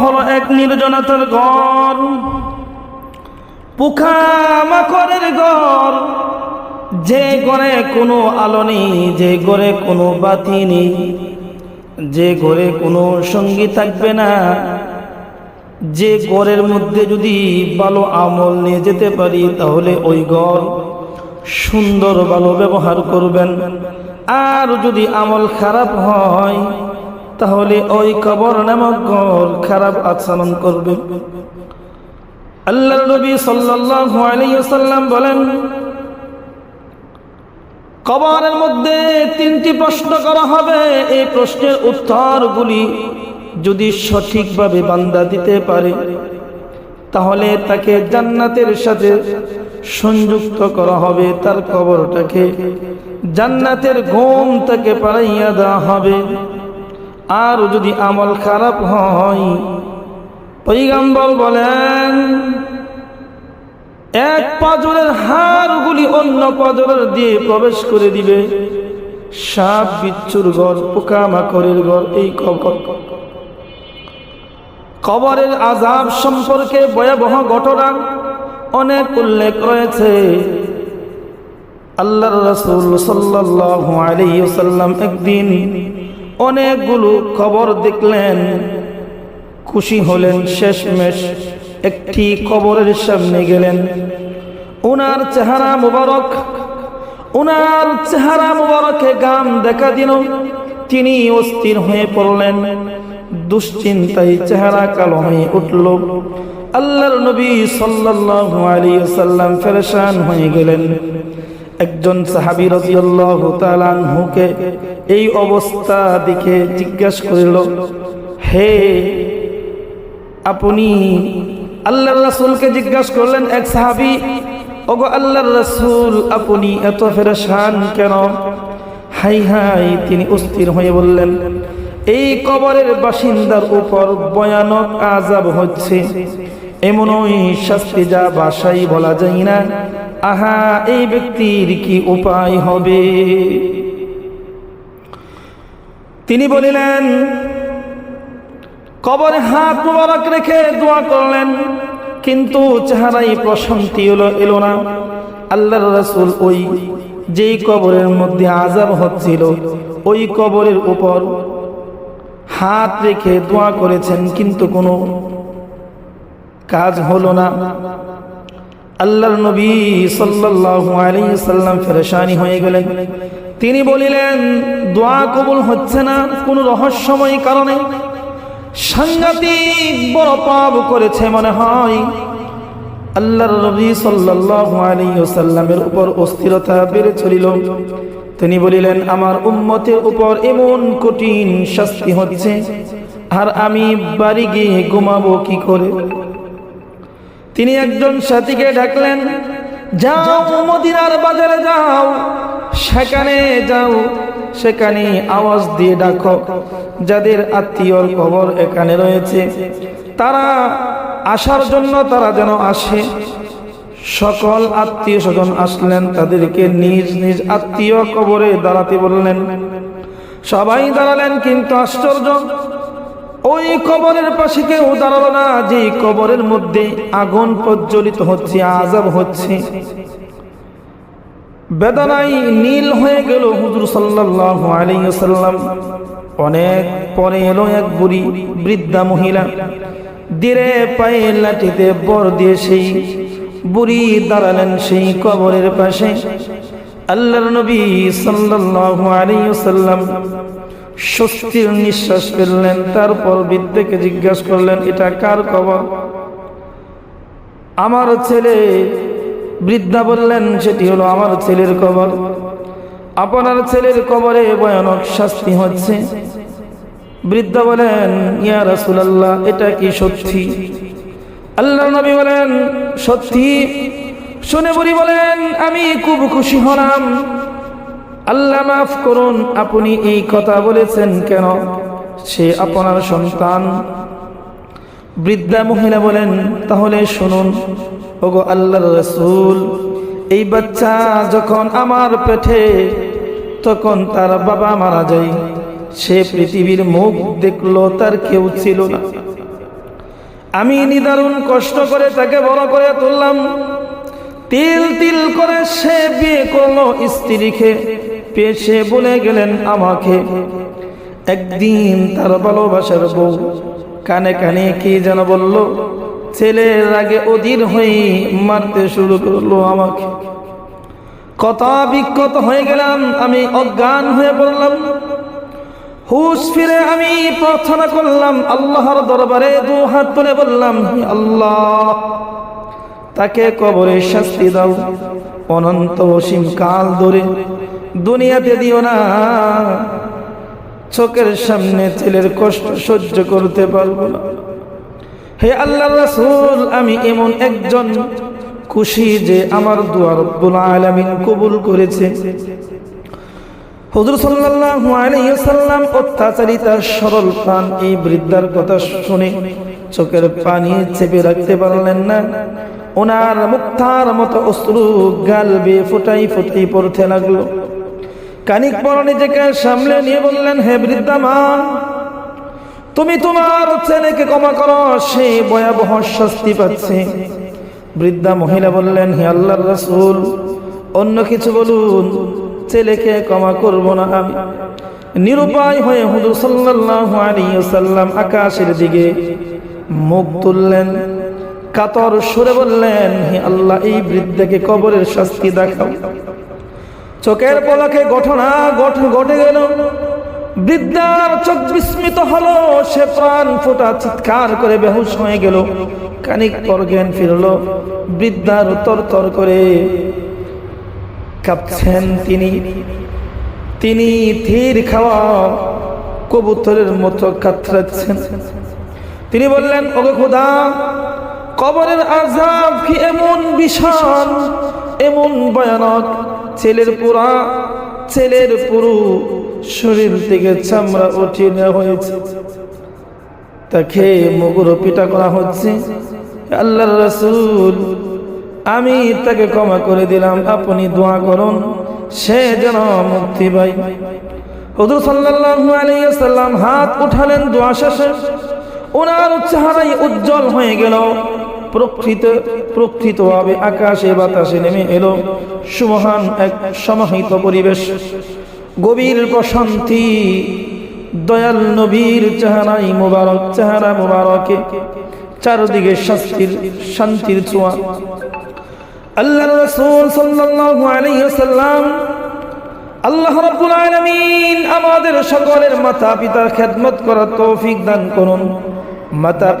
হলো এক নির্জনতার ঘর। পোখা মাকড়ের ঘর। যে ঘরে কোনো আলো নেই, যে ঘরে কোনো বাতি নেই, যে ঘরে কোনো সঙ্গী থাকবে না। যে ঘরের মধ্যে যদি ভালো আমল নিয়ে যেতে পারি, তাহলে ওই ঘর সুন্দর ভালো ব্যবহার করবেন। আর যদি আমল খারাপ হয় তাহলে ওই কবর নামক ঘর খারাপ আচরণ করবে। আল্লাহ নবী ওয়াসাল্লাম বলেন, কবরের মধ্যে তিনটি প্রশ্ন করা হবে। এই প্রশ্নের উত্তরগুলি যদি সঠিকভাবে বান্দা দিতে পারে, তাহলে তাকে জান্নাতের সাথে সংযুক্ত করা হবে। তার কবরটাকে জান্নাতের ঘুম তাকে পাড়াইয়া দেওয়া হবে। আর যদি আমল খারাপ হয় বলেন, এক পাজরের হাড়গুলি অন্য পাজরের দিয়ে প্রবেশ করে দিবে। সাপ, বিচ্ছুর ঘর, পোকামাকড়ের ঘর, এই কবর। কবরের আজাব সম্পর্কে ভয়াবহ ঘটনা অনেক উল্লেখ রয়েছে। আল্লাহ রসুল আলাইহি ওয়াসাল্লাম একদিন অনেকগুলো খবর দেখলেন। খুশি হলেন শেষমেশ একটি কবরের সামনে গেলেন। ওনার চেহারা মুবারক, ওনার চেহারা মুবারকে গাম দেখা দিল। তিনি অস্থির হয়ে পড়লেন। দুশ্চিন্তায় চেহারা কালো হয়ে উঠল। আল্লাহর নবী সাল্লাল্লাহু আলাইহি ওয়াসাল্লাম ফেরেশান হয়ে গেলেন। একজন সাহাবী রাদিয়াল্লাহু তাআলা আনহুকে এই অবস্থা দেখে জিজ্ঞাসা করিল, হে আপনি আল্লাহর রাসূলকে জিজ্ঞাসা করলেন, এক সাহাবি, ওগো আল্লাহর রাসূল, আপনি এত ফেরেশান কেন? হাই হাই, তিনি অস্থির হয়ে বললেন, এই কবরের বাসিন্দার উপর ভয়ানক আজাব হচ্ছে। এমনই শাস্তি যা বাসাই বলা যায় না। আহা, এই ব্যক্তির কি উপায় হবে? তিনি বলিলেন, কবরে হাত মুবারক রেখে দোয়া করলেন, কিন্তু চেহারাই প্রশান্তি এলো এলো না। আল্লাহর রাসূল ওই যেই কবরের মধ্যে আজাব হচ্ছিল, ওই কবরের উপর হাত রেখে দোয়া করেছেন, কিন্তু কোনো কাজ হলো না। আল্লাহর নবী সাল্লাল্লাহু আলাইহি সাল্লাম ফেরেশানি হয়ে গেলেন। তিনি বলিলেন, দোয়া কবুল হচ্ছে না, কোনো রহস্যময় কারণে। সাংঘাতিক বড় পাপ করেছে মনে হয়। আল্লাহর নবী সাল্লাল্লাহু আলাইহি ওয়াসাল্লামের উপর অস্থিরতা বেড়ে চলিল। তিনি বলিলেন, আমার উম্মতের উপর এমন কঠিন শাস্তি হচ্ছে, আর আমি বাড়ি গিয়ে ঘুমাবো কি করে? তিনি একজন সাথীকে ডাকলেন, যাও মদিনার বাজারে যাও, সেখানে যাও, সেখানে আওয়াজ দিয়ে ডাকো। যাদের আত্মীয়র খবর এখানে রয়েছে, তারা আসার জন্য তারা যেন আসে। সকল আত্মীয় স্বজন আসলেন, তাদেরকে নিজ নিজ আত্মীয় কবরে দাঁড়াতে বললেন। সবাই দাঁড়ালেন, কিন্তু আশ্চর্য ওই কবরের পাশে কেউ দাঁড়াল না যে কবরের মধ্যে আগুন প্রজ্বলিত হচ্ছে, আজাব হচ্ছে। বেদনাই নীল হয়ে গেল হুজুর সাল্লাল্লাহু আলাইহি ওয়াসাল্লাম। অনেক পরে এলো এক বুড়ি বৃদ্ধা মহিলা। ধীরে পায়ে লাঠিতে বর দিয়ে সেই বুড়ি দাঁড়ালেন সেই কবরের পাশে। আল্লাহর নবী সাল্লাল্লাহু আলাইহি ওয়াসাল্লাম স্বস্তির নিঃশ্বাস ফেললেন, তারপর বৃদ্ধকে জিজ্ঞাসা করলেন, এটা কার কবর আমার ছেলে। বৃদ্ধা বললেন, সেটি হলো আমার ছেলের কবর আপনার ছেলের কবরে ভয়ানক শাস্তি হচ্ছে। বৃদ্ধা বলেন, ইয়া রাসূলুল্লাহ, এটা কি সত্যি? আল্লাহ নবী বলেন, সত্যি। শুনে বুড়ি বলেন, আমি খুব খুশি হলাম। আল্লাহ মাফ করুন, আপনি এই কথা বলেছেন কেন? সে আপনার সন্তান। বৃদ্ধা মহিলা বলেন, তাহলে শুনুন, ওগো আল্লাহ রসুল, এই বাচ্চা যখন আমার পেটে, তখন তার বাবা মারা যায়। সে পৃথিবীর মুখ দেখল, তার কেউ ছিল না। আমি নিদারুণ কষ্ট করে তাকে বড় করে তুললাম। তিল তিল করে সে বিয়ে করল স্ত্রীকে। পেশে বলে গেলেন আমাকে। একদিন তার ভালোবাসার বউ কানে কানে কি যেন বলল, ছেলের আগে অধীর হয়ে মারতে শুরু করল আমাকে। কথা বিক্ষত হয়ে গেলাম, আমি অজ্ঞান হয়ে পড়লাম। হুশ ফিরে আমি প্রার্থনা করলাম, আল্লাহর দরবারে দু হাত তুলে বললাম আল্লাহ, তাকে কবরে শাস্তি দাও। অনন্ত অসীম কাল ধরে দুনিয়াতে দিও না। চোখের সামনে ছেলের কষ্ট সহ্য করতে পারব না। হে আল্লাহ রাসূল, আমি এমন একজন খুশি যে আমার দোয়া রব্বুল আলামিন কবুল করেছে। হুজুর সাল্লাল্লাহু আলাইহি সাল্লাম অত্যাচারিতা সরল প্রাণ এই বৃদ্ধার কথা শুনে চোখের পানি চেপে রাখতে পারলেন না। ওনার মুক্তার মতো অশ্রু গাল ফুটাই ফোটাই পড়তে লাগল। কানিক পর নিজেকে সামলে নিয়ে বললেন, হে বৃদ্ধা মা তুমি তোমার ছেলেকে ক্ষমা করো, সে ভয়াবহ শাস্তি পাচ্ছে। বৃদ্ধা মহিলা বললেন, হে আল্লাহর রাসূল, অন্য কিছু বলুন, ছেলেকে ক্ষমা করব না। আমি নিরুপায় হয়ে হুজুর সাল্লাল্লাহু আলাইহি ওয়াসাল্লাম আকাশের দিকে মুখ তুললেন, কাতর সুরে বললেন, হে আল্লাহ, এই বৃদ্ধাকে কবরের শাস্তি দেখাও। চোখের পলকে ঘটনা ঘটে ঘটে গেল। বৃদ্ধার চোখ বিস্মিত হলো সে প্রাণ ফোটা চিৎকার করে বেহুশ হয়ে গেল। কানিক পর জ্ঞান ফিরল বৃদ্ধার তর তর করে। কাঁপছেন তিনি। তিনি ধীর খাওয়া কবুতরের মতো কাতরাচ্ছেন। তিনি বললেন ওগো খোদা কবরের আজাব কি এমন বিশাল এমন ভয়ানক ছেলের পুরা, ছেলের পুরো শরীর থেকে চামড়া উঠিয়ে নেওয়া হয়েছে। তাকে মুগুর পিটা করা হচ্ছে। আল্লাহর রসুল, আমি তাকে ক্ষমা করে দিলাম, আপনি দোয়া করুন, সে যেন মুক্তি পাই হুজুর সাল্লাল্লাহু আলাইহি সাল্লাম হাত উঠালেন দোয়া শেষে। ওনার চেহারাই উজ্জ্বল হয়ে গেল। প্রকৃত, প্রকৃতভাবে আকাশে বাতাসে নেমে এলো। সুমহান এক সমাহিত পরিবেশ। গভীর প্রশান্তি, দয়াল নবীর চেহারাই মুবারক, চেহারা মুবারকে, চারদিকে শাস্তির, শান্তির ছোঁয়া। আল্লাহ রাসূল সাল্লাল্লাহু আলাইহি ওয়াসাল্লাম আল্লাহ রাব্বুল আলামিন আমাদের সকলের মাতা পিতার খেদমত করার তৌফিক দান করুন। মাতা